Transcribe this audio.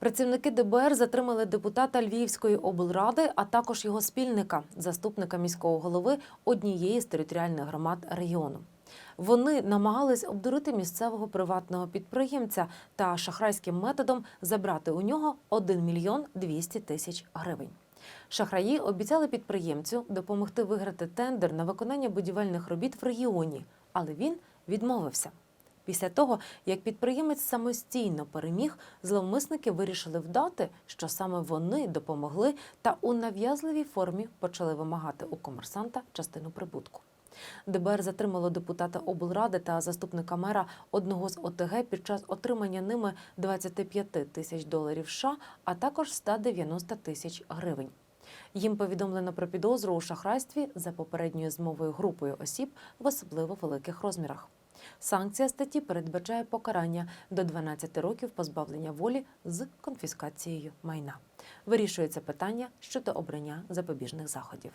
Працівники ДБР затримали депутата Львівської облради, а також його спільника, заступника міського голови однієї з територіальних громад регіону. Вони намагались обдурити місцевого приватного підприємця та шахрайським методом забрати у нього 1 мільйон 200 тисяч гривень. Шахраї обіцяли підприємцю допомогти виграти тендер на виконання будівельних робіт в регіоні, але він відмовився. Після того, як підприємець самостійно переміг, зловмисники вирішили вдати, що саме вони допомогли та у нав'язливій формі почали вимагати у комерсанта частину прибутку. ДБР затримало депутата облради та заступника мера одного з ОТГ під час отримання ними 25 тисяч доларів США, а також 190 тисяч гривень. Їм повідомлено про підозру у шахрайстві за попередньою змовою групою осіб в особливо великих розмірах. Санкція статті передбачає покарання до 12 років позбавлення волі з конфіскацією майна. Вирішується питання щодо обрання запобіжних заходів.